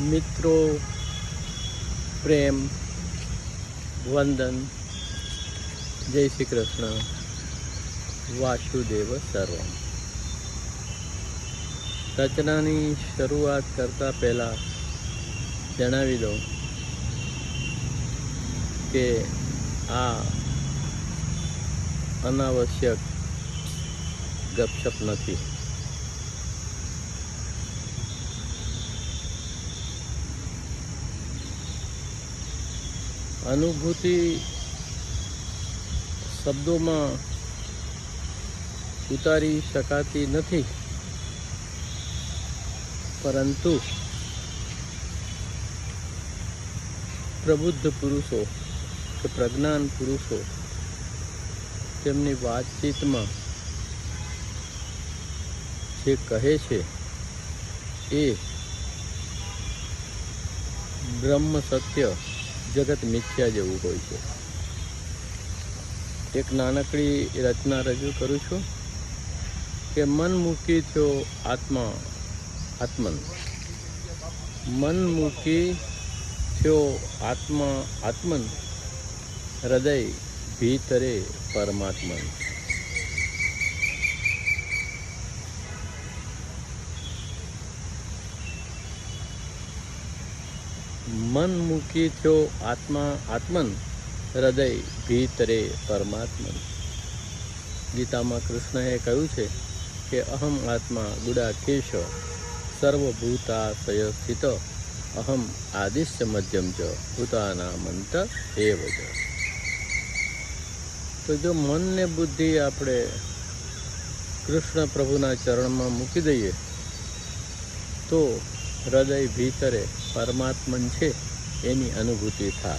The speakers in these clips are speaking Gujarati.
મિત્રો, પ્રેમ, વંદન. જય શ્રી કૃષ્ણ. વાસુદેવ સર્વમ. રચનાની શરૂઆત કરતા પહેલાં જણાવી દઉં કે આ અનાવશ્યક ગપશપ નથી. અનુભૂતિ શબ્દોમાં ઉતારી શકાતી નથી. પરંતુ પ્રબુદ્ધ પુરુષો કે પ્રજ્ઞાન પુરુષો તેમની વાતચીતમાં જે કહે છે એ બ્રહ્મ સત્ય જગત મિથ્યા જેવું હોય છે. એક નાનકડી રચના રજૂ કરું છું કે મન મૂકી થયો આત્મા આત્મન. મન મૂકી થયો આત્મા આત્મન. હૃદય ભીતરે પરમાત્મન. મન મૂકી થયો આત્મા આત્મન, હૃદય ભીતરે પરમાત્મન. ગીતામાં કૃષ્ણએ કહ્યું છે કે અહમ આત્મા ગુડા કેશ સર્વભૂતાશય સ્થિત, અહમ આદિશ્ય મધ્યમ જ ભૂતાના મંત એવ જ. તો જો મનને બુદ્ધિ આપણે કૃષ્ણ પ્રભુના ચરણમાં મૂકી દઈએ, તો હૃદય ભીતરે પરમાત્મન છે, એની અનુભૂતિ થાય.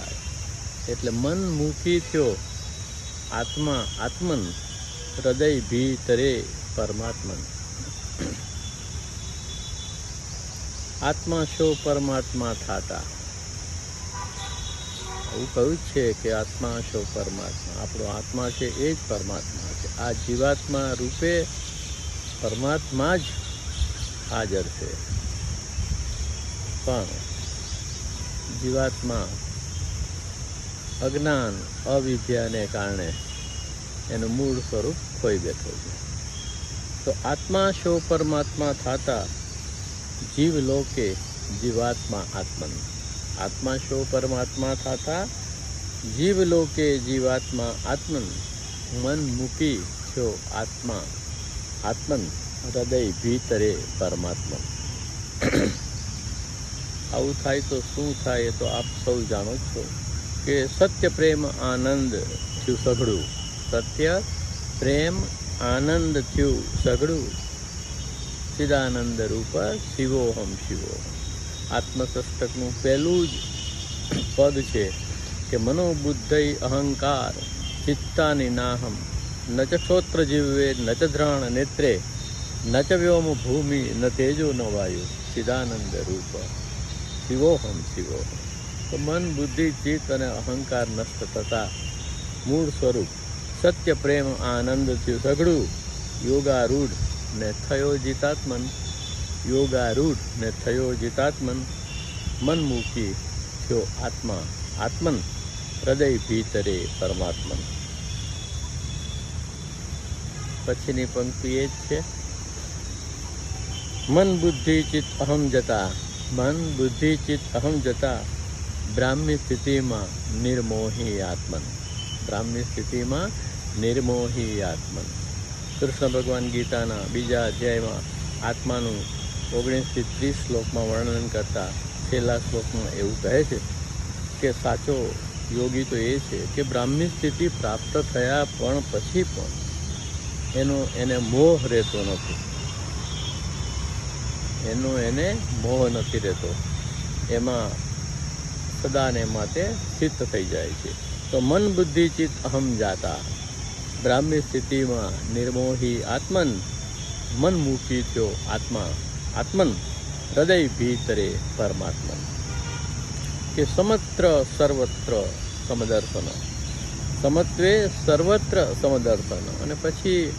એટલે મન મૂકી થયો, આત્મા આત્મન, હૃદય ભીતરે પરમાત્મન. આત્મા શો પરમાત્મા થાતા? એવું કહ્યું છે કે આત્મા શો પરમાત્મા. આપણો આત્મા છે એ જ પરમાત્મા છે. આ જીવાત્મા રૂપે પરમાત્મા જ હાજર છે. પણ જીવાત્મા અજ્ઞાન અવિદ્યાને કારણે એનું મૂળ સ્વરૂપ ખોઈ બેઠો છે. તો આત્મા શો પરમાત્મા થતા જીવ લોકે જીવાત્મા આત્મન. આત્મા શો પરમાત્મા થતા જીવ લોકે જીવાત્મા આત્મન. મન મૂકી છો આત્મા આત્મન. હૃદય ભીતરે પરમાત્મન આવું થાય તો શું થાય તો આપ સૌ જાણો છો કે સત્ય, પ્રેમ, આનંદ થયું સઘળું. સત્ય, પ્રેમ, આનંદ થયું સઘળું. ચિદાનંદ રૂપ શિવોહમ શિવો. આત્મસષ્ટકનું પહેલું જ પદ છે કે મનોબુદ્ધિ અહંકાર, ચિત્તાની નાહમ. ન ચ શ્રોત્ર જીવવે, ન ચ ધ્રાણ નેત્રે. ન ચ વ્યોમ ભૂમિ, ન તેજો ન વાયુ. સિદ્ધાનંદ રૂપ શિવોહમ શિવોહમ તો મન, બુદ્ધિ, ચિત્ત અને અહંકાર નષ્ટ થતા મૂળ સ્વરૂપ સત્ય, પ્રેમ, આનંદ થયું સઘળું યોગારૂઢ ને થયો જીતાત્મન. યોગારૂઢ ને થયો જીતાત્મન. મન મૂકી થયો આત્મા. આત્મન હૃદય ભીતરે પરમાત્મન. પછીની પંક્તિ એ જ છે. મન, બુદ્ધિ, ચિત્ત અહમ જતા મન બુદ્ધિ ચિત્ત અહમ જતા બ્રાહ્મ્ય સ્થિતિમાં નિર્મોહી આત્મન. બ્રાહ્મ્ય સ્થિતિમાં નિર્મોહી આત્મન. કૃષ્ણ ભગવાન ગીતાના બીજા અધ્યાયમાં આત્માનું ઓગણીસથી ત્રીસ શ્લોકમાં વર્ણન કરતા છેલ્લા શ્લોકમાં એવું કહે છે કે સાચો યોગી તો એ છે કે બ્રાહ્મી સ્થિતિ પ્રાપ્ત થયા પણ પછી પણ એનો એને મોહ રહેતો નથી. એનો એને મોહ નથી રહેતો. એમાં સદાને માટે સિદ્ધ થઈ જાય છે. તો મન બુદ્ધિ ચિત્ત અહમ જાતા. બ્રાહ્મી સ્થિતિમાં નિર્મોહી આત્મન, મન મૂકી થયો આત્મા, આત્મન હૃદય ભીતરે પરમાત્મન. કે સમત્ર સર્વત્ર સમદર્શન. સમત્વે સર્વત્ર સમદર્શન. અને પછી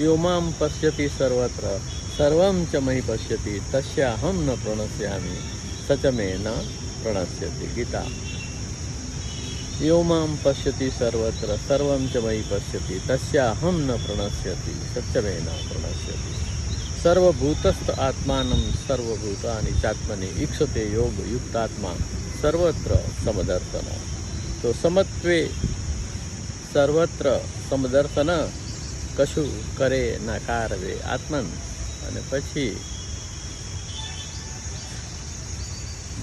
યોમામ પશ્યતી સર્વત્ર. સર્વમ ચ મહી પશ્યતિ તસ્યાહમ ન પ્રણશ્યામી સચમે ન પ્રણશ્યતિ ગીતા યો મામ પશ્યતિ સર્વત્ર સર્વમ ચ મહી પશ્યતિ તસ્યાહમ ન પ્રણશ્યતિ સચમે ન પ્રણશ્યતિ સર્વભૂતસ્થ આત્માનમ સર્વભૂતાની ચાત્મને ઈક્ષતે યોગ યુક્તાત્મા સર્વત્ર સમદર્શન તો સમત્વે સર્વત્ર સમદર્શન કશું કરે ના આત્મન અને પછી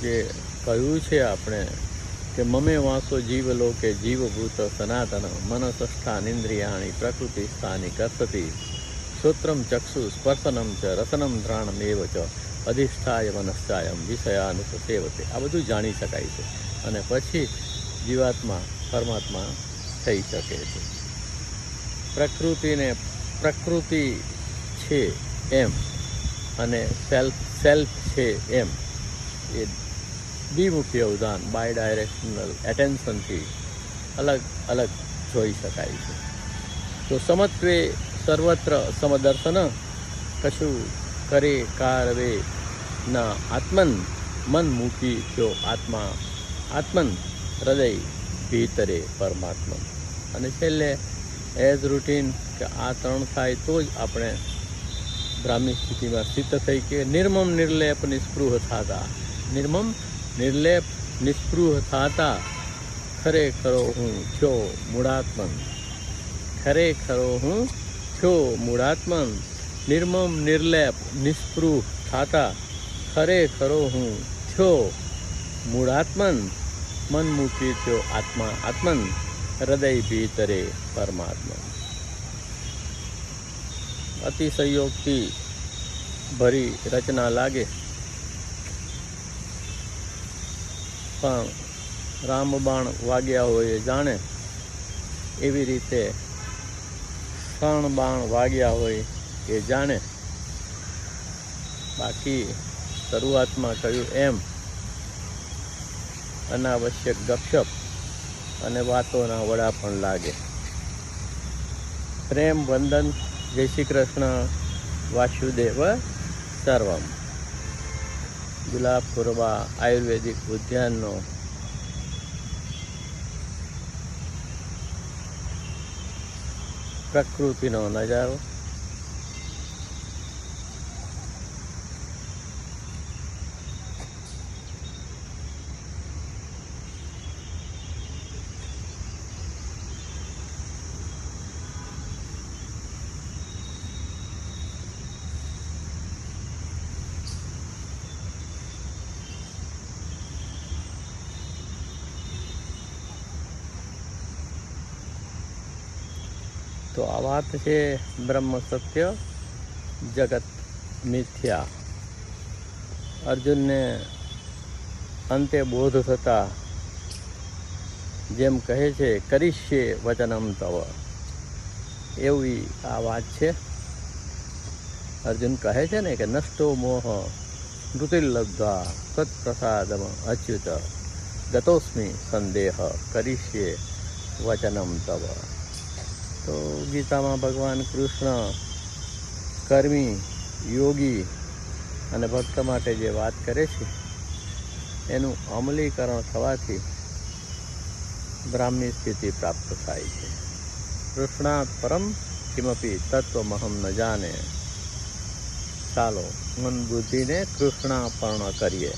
જે કહ્યું છે આપણે કે મમે વાંસો જીવલોકે જીવભૂત સનાતન, મનસસ્થાન ઇન્દ્રિયાણી પ્રકૃતિ સ્થાની કર્તતી શ્રોત્રમ ચક્ષુ સ્પર્શનમ ચ રસનમ ધ્રાણમેવ ચ અધિષ્ઠાય મનશ્ચાયમ વિષયાનુસેવતે આ બધું જાણી શકાય છે. અને પછી જીવાત્મા, પરમાત્મા થઈ શકે છે. પ્રકૃતિને, પ્રકૃતિ છે. એમ. અને સેલ્ફ સેલ્ફ છે એમ. એ દ્વિમુખી અવદાન બાય ડાયરેક્શનલ એટેન્શનથી અલગ અલગ જોઈ શકાય છે. તો સમત્વે સર્વત્ર સમદર્શન કશું કરે કારવે ના, આત્મન, મન મૂકી જો આત્મા, આત્મન હૃદય ભીતરે પરમાત્મા. અને છેલ્લે એઝ રૂટીન કે આ ત્રણ થાય તો જ આપણે બ્રાહ્મી સ્થિતિમાં સ્થિત થઈ કે નિર્મમ નિર્લેપ નિસ્પૃહ થતા. નિર્મમ નિર્લેપ નિસ્પૃહ થાતા. ખરેખરો હું છો મૂળાત્મન. ખરેખરો હું છો મૂળાત્મન. નિર્મમ નિર્લેપ નિસ્પૃહ થતા. ખરેખરો હું છો મૂળાત્મન. મન મૂકી થયો આત્મા આત્મન. હૃદય ભીતરે પરમાત્મા. અતિશયોક્તિ ભરી રચના લાગે. પણ રામબાણ વાગ્યા હોય જાણે. એવી રીતે બાણ વાગ્યા હોય એ જાણે. બાકી શરૂઆતમાં કહ્યું એમ. અનાવશ્યક ગપશપ અને વાતોના વડા પણ લાગે. પ્રેમ વંદન જય શ્રી કૃષ્ણ. વાસુદેવ સર્વમ. ગુલાબ પૂર્વા આયુર્વેદિક ઉદ્યાનનો પ્રકૃતિનો નજારો. તો આ વાત છે બ્રહ્મ સત્ય જગત મિથ્યા. અર્જુનને અંતે બોધ થતા જેમ કહે છે, કરીશ્યે વચનમ તવ. એવી આ વાત છે. અર્જુન કહે છે ને કે, નષ્ટો મોહ મૃતિર્લબ્ધા સત્પ્રસાદમ અચ્યુત. ગતોસ્મી સંદેહ, કરીશ્યે વચનમ તવ. તો ગીતામાં ભગવાન કૃષ્ણ, કર્મી, યોગી અને ભક્ત માટે જે વાત કરે છે, એનું અમલીકરણ થવાથી બ્રાહ્મી સ્થિતિ પ્રાપ્ત થાય છે. કૃષ્ણાત પરમ કિમપી તત્વમહમ ન જાને. ચાલો મન બુદ્ધિને કૃષ્ણાપર્ણ કરીએ.